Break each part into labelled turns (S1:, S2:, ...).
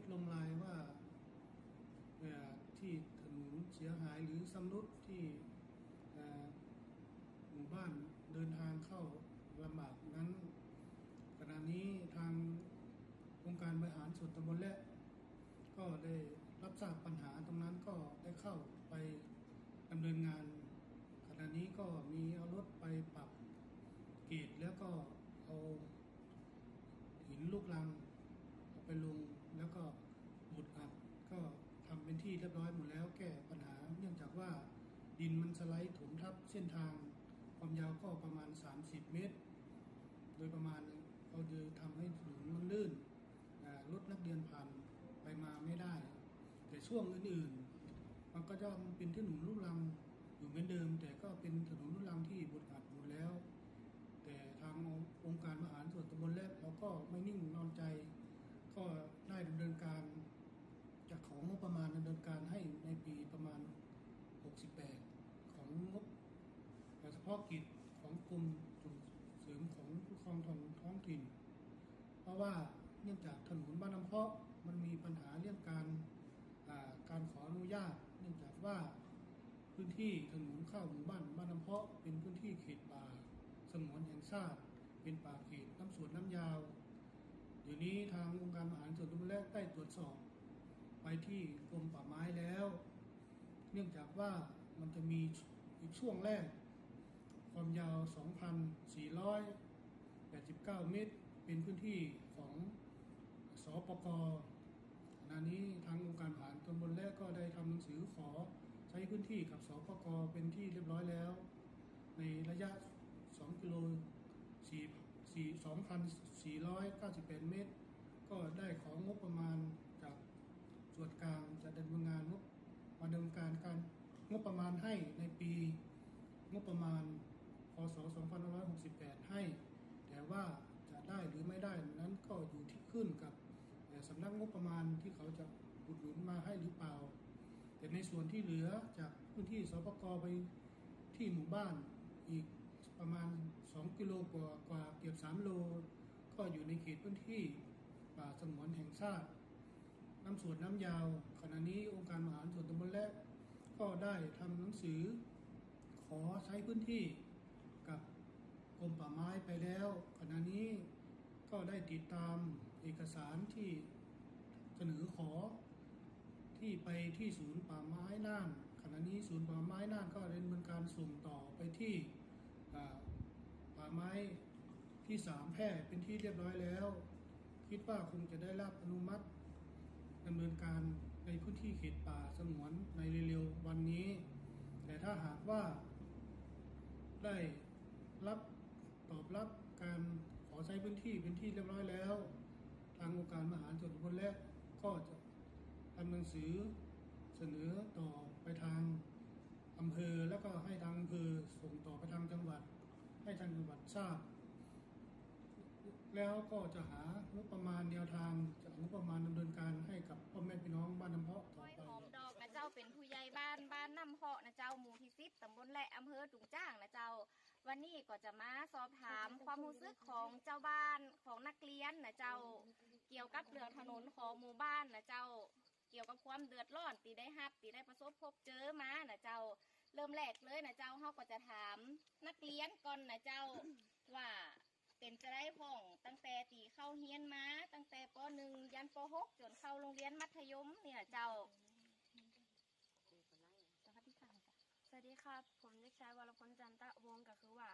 S1: คนลงลงไลน์ว่าที่ถนนเสียหายหรือสำรุดที่หมู่บ้านเดินทางเข้าลำบากนั้นขณะนี้ทางองค์การบริหารส่วนตำบลและ ก็ได้รับทราบปัญหาตรงนั้นก็ได้เข้าไปดำเนินงาน ขณะนี้ก็มีเอารถไปปรับเกตแล้วก็เอาหินลูกลังเอาไปลงแล้วก็บุดอัดก็ ที่เรียบร้อยหมดแล้ว แก้ปัญหาเนื่องจากว่าดินมันสไลด์ถมทับเส้นทาง ความยาวก็ประมาณ 30 เมตร โดยประมาณเขาจะทำให้ถนนมันลื่นรถนักเรียนผ่านไปมาไม่ได้ แต่ช่วงอื่นๆ มันก็จะเป็นถนนลูกรังอยู่เหมือนเดิม แต่ก็เป็นถนนลูกรังที่บดอัดหมดแล้ว แต่ทางองค์การมหารส่วนตำบลแรกเราก็ไม่นิ่งนอนใจ ก็ได้ดำเนินการ จากของงบประมาณดำเนินการให้ในปีประมาณ 68 ของงบเฉพาะกิจของกรมส่งเสริมของผู้ครองท้องท้องถิ่น เพราะว่าเนื่องจากถนนบ้านน้ำเพาะมันมีปัญหาเรื่องการาการขออนุญาต เนื่องจากว่าพื้นที่ถนนเข้าหมู่บ้านบ้านน้ำเพาะเป็นพื้นที่เขตป่าสงวนแห่งชาติ เป็นป่าเขตน้ำสวนน้ำยาว เดี๋ยวนี้ทางองค์การมหารส่วนตำบลแรกได้ตรวจสอบ ไปที่กรมป่าไม้แล้ว เนื่องจากว่ามันจะมีอีกช่วงแรก ความยาว 2,489 เมตร เป็นพื้นที่ของสปกขณะนี้ทางองค์การผ่านตำบลแรกก็ได้ทำหนังสือขอใช้พื้นที่กับสปกเป็นที่เรียบร้อยแล้ว ในระยะ 2 กิโล4 4 2,498 เมตร ก็ได้ของงบประมาณ ส่วนกลางจะดำเนินงานงบมาดำเนินการการงบประมาณให้ในปีงบประมาณพศ2568 ให้ แต่ว่าจะได้หรือไม่ได้นั้นก็อยู่ที่ขึ้นกับสำนักงบประมาณที่เขาจะอุดหนุนมาให้หรือเปล่า แต่ในส่วนที่เหลือจากพื้นที่สปกไปที่หมู่บ้านอีกประมาณ 2 กิโลกว่ากว่าเกือบ3โล ก็อยู่ในเขตพื้นที่ป่าสงวนแห่งชาติ น้ำสวนน้ำยาว ขณะนี้องค์การมหาส่วนตำบลแรกก็ได้ทำหนังสือ ขอใช้พื้นที่กับกรมป่าไม้ไปแล้ว ขณะนี้ก็ได้ติดตามเอกสารที่เสนอขอที่ไปที่ศูนย์ป่าไม้น่าน ขณะนี้ศูนย์ป่าไม้น่านก็ดำเนินการส่งต่อไปที่ป่าไม้ที่สามแพร่เป็นที่เรียบร้อยแล้ว คิดว่าคงจะได้รับอนุมัติ ดำเนินการในพื้นที่เขตป่าสงวนในเร็วๆวันนี้ แต่ถ้าหากว่าได้รับตอบรับการขอใช้พื้นที่เป็นที่เรียบร้อยแล้ว ทางองค์การมหารส่วนตำบลแรกก็จะทำหนังสือเสนอต่อไปทางอำเภอแล้วก็ให้ทางอำเภอส่งต่อไปทางจังหวัด ให้ทางจังหวัดทราบ แล้วก็จะหางบประมาณแนวทางจะ งบประมาณดำเนินการให้กับพ่อแม่พี่น้องบ้านน้ำเพาะต่อ
S2: ก้อย
S1: ไป
S2: หอมดอกนะเจ้าเป็นผู้ใหญ่บ้านบ้านน้ำเพาะนะเจ้าหมู่ที่สิบตำบลและอำเภอตุงจ้างนะเจ้า วันนี้ก็จะมาสอบถามความรู้สึกของเจ้าบ้านของนักเรียนนะเจ้า เกี่ยวกับเรื่องถนนของหมู่บ้านนะเจ้า เกี่ยวกับความเดือดร้อนตีได้ฮับตีได้ประสบพบเจอมานะเจ้า เริ่มแรกเลยนะเจ้าเขาก็จะถามนักเรียนก่อนนะเจ้าว่า เป็นจะได้พ่องตั้งแต่ตีเข้าเฮียนมา ตั้งแต่ปหนึ่งยันปหกจนเข้าโรงเรียนมัธยมเนี่ยนะเจ้าสวัสดีค่ะ
S3: สวัสดีครับ ผมเด็กชายวรพลจันตะวงศ์ก็คือว่า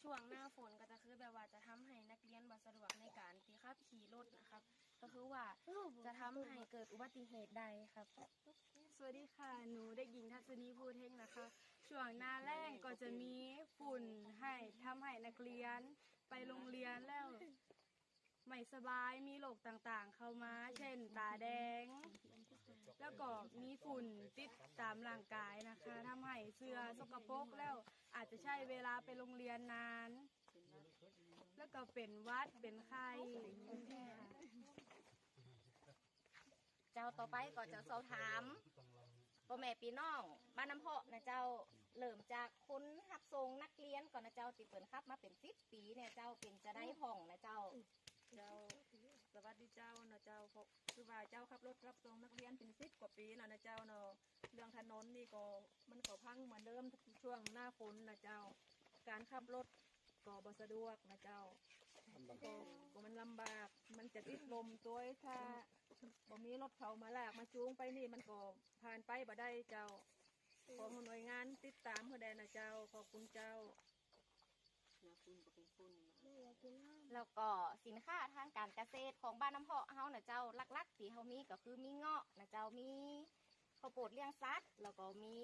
S3: ช่วงหน้าฝนก็จะคือแบบว่าจะทำให้นักเรียนบ่สะดวกในการที่ขับขี่รถนะครับ ก็คือว่าจะทำให้เกิดอุบัติเหตุใดครับ
S4: สวัสดีค่ะ หนูเด็กหญิงทัศนีภูเทงนะคะ
S3: ช่วงหน้าแรงก็จะมีฝุ่นให้ทำให้นักเรียน ไปโรงเรียนแล้ว ไม่สบายมีโรคต่างๆ เข้ามา เช่น ตาแดง แล้วก็มีฝุ่นติดตามร่างกายนะคะทำให้เสื้อสกปรกแล้วอาจจะใช้เวลาไปโรงเรียนนาน แล้วก็เป็นวัดเป็นไข้ค่
S2: เจ้าต่อไปก็จะสอบถามพ่อแม่พี่น้องบ้านน้ำเพาะนะเจ้า เริ่มจากคนหับทรงนักเรียนก่อนนะเจ้าติดเปิดครับมาเป็นสิบปีเนี่ยเจ้าเป็นจะได้ห้องนะเจ้า
S4: เจ้าสวัสดีเจ้าเนาะเจ้าเพราะคือว่าเจ้าขับรถรับส่งนักเรียนเป็นสิบกว่าปีแล้วนะเจ้าเนาะเรื่องถนนนี่ก็มันก็พังเหมือนเดิมช่วงหน้าฝนนะเจ้า การขับรถก็บ่สะดวกนะเจ้าก็ก็มันลำบาก มันจะติดลมตัวถ้าบ่มีรถเขามาลากมาจูงไปนี่มันก็ผ่านไปบ่ได้เจ้า ขอหน่วยงานติดตามเพื่อใดนะเจ้า ขอบคุณเจ้า
S2: แล้วก็สินค้าทางการเกษตรของบ้านน้ำเพาะเฮานะเจ้าหลักๆที่เฮามีก็คือมีเงาะนะเจ้ามีข้าวโพดเลี้ยงสัตว์แล้วก็มี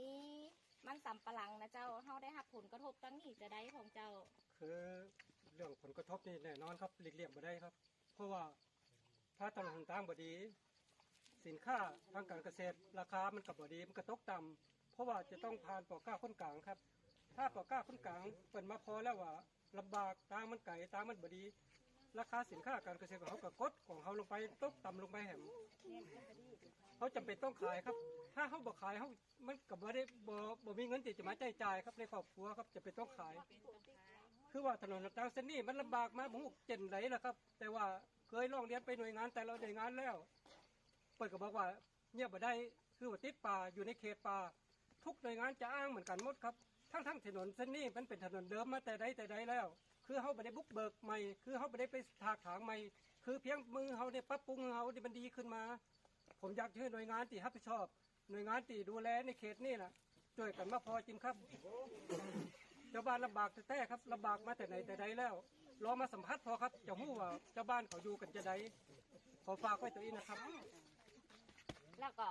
S2: มันสำปะหลังนะเจ้าเฮาได้รับผลกระทบตั้งนี้จะได้ของเจ้า
S5: คือเรื่องผลกระทบนี่แน่นอนครับหลีกเลี่ยงไม่ได้ครับ เพราะว่าถ้าตลาดต่างบดี สินค้าทางการเกษตร ราคามันกับบดีมันกระตกต่ำ เพราะว่าจะต้องผ่านปอก้าคนกลางครับ ถ้าปอก้าคนกลางเปิดมาพอแล้วว่าลำบากตางมันไก่ตางมันบดี ราคาสินค้าการเกษตรของเขาก็กดของเขาลงไปตกต่ำลงไปแหมเขาจำเป็นต้องขายครับ ถ้าเขาบอกขายเขามันกับบ่ได้บ่บ่มีเงินที่จะมาจ่ายจ่ายครับในครอบครัวครับจะเป็นต้องขาย คือว่าถนนตางเส้นนี้มันลำบากมาผมเจนไหนล่ะครับ แต่ว่าเคยร้องเรียนไปหน่วยงานแต่เราหน่วยงานแล้ว เปิดก็บอกว่าเงียบบ่ได้คือว่าติดป่าอยู่ในเขตป่า ทุกหน่วยงานจะอ้างเหมือนกันหมดครับทั้งทั้งถนนเส้นนี้มันเป็นถนนเดิมมาแต่ใดแต่ใดแล้ว คือเขาไม่ได้บุกเบิกใหม่ คือเขาไม่ได้ไปถากถางใหม่ คือเพียงมือเขาเนี่ยปรับปรุงเขาเนี่ยมันดีขึ้นมา ผมอยากให้หน่วยงานที่รับผิดชอบ หน่วยงานที่ดูแลในเขตนี่นะช่วยกันมาพอจริงครับเจ้าบ้านลำบากแต่แต่ครับลำบากมาแต่ไหนแต่ใดแล้วรอมาสัมผัสพอครับจะหู้ว่าเจ้าบ้านเขาอยู่กันจะใดขอฝากไว้ตัวนี้นะครับ
S2: แล้วก็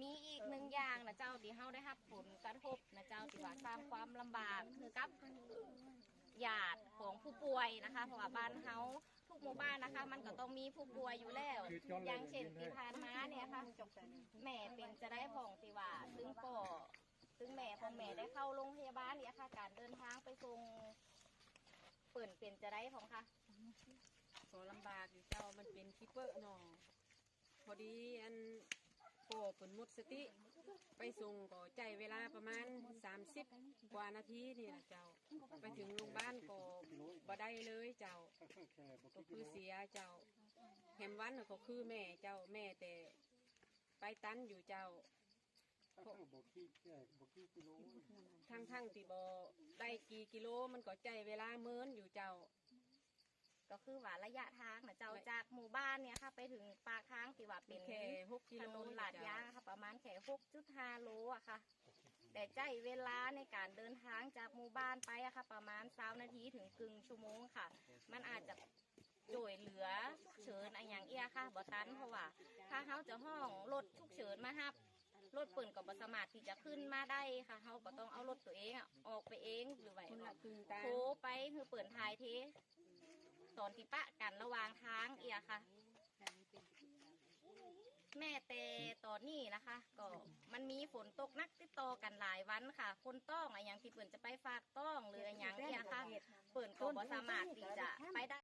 S2: มีอีกหนึ่งอย่างนะเจ้าที่เฮาได้รับผลกระทบนะเจ้าที่ว่าสร้างความลำบากคือกับญาติของผู้ป่วยนะคะ เพราะว่าบ้านเฮาทุกหมู่บ้านนะคะ มันก็ต้องมีผู้ป่วยอยู่แล้ว อย่างเช่นที่ผ่านมาเนี่ยค่ะแม่เป็นจะได้ผ่องติว่าซึ่งก็ซึ่งแม่ของแม่ได้เข้าโรงพยาบาลเนี่ยค่ะ การเดินทางไปส่งเปิ่นเป็นจะได้ของค่ะ
S4: ก็ลำบากอยู่เจ้ามันเป็นคิปเปอร์เนาะพอดีอัน โปผลมุดสติ ไปส่งก็ใจเวลาประมาณ 30 กว่านาทีนี่นะเจ้า ไปถึงโรงพยาบาลก็บ่ได้เลยเจ้าก็คือเสียเจ้าแฮมวันน่ะก็คือแม่เจ้าแม่แต่ไปตันอยู่เจ้าทั้งทั้งๆที่บอได้กี่กิโลมันก็ใจเวลาเมินอยู่เจ้า
S2: ก็คือว่าระยะทางนะเจ้าจากหมู่บ้านเนี่ยค่ะไปถึงปากทางที่ว่าเป็น
S4: แค่หกกิ
S2: ถ
S4: โล
S2: นนลาดยางค่ะ ประมาณแค่หกจุดห้าโลอะค่ะ แต่ใจเวลาในการเดินทางจากหมู่บ้านไปอะค่ะ ประมาณสานาทีถึงกึ่งชั่วโมงค่ะ มันอาจจะจ่วยเหลือฉุกเฉินอะไรอย่างเอี้ยค่ะบ่ตันเพราะว่า ถ้าเขาจะห้องรถฉุกเฉินมาฮับรถเปิ่นกับบสามารถที่จะขึ้นมาได้ค่ะเขาก็ต้องเอารถตัวเองอะออกไปเองหรือว่า
S4: คนละครึ่งตา
S2: โทรไปคือเปิดทายเท ตอนที่ปะกันระหว่างทางเอียค่ะ แม่แต่ตอนนี้นะคะ ก็มันมีฝนตกนักติดต่อกันหลายวันค่ะ คนต้องอะอย่างที่เปิ่นจะไปฝากต้องหรืออะอย่างเอียค่ะ เปิ่นก็บ่สามารถที่จะไปได้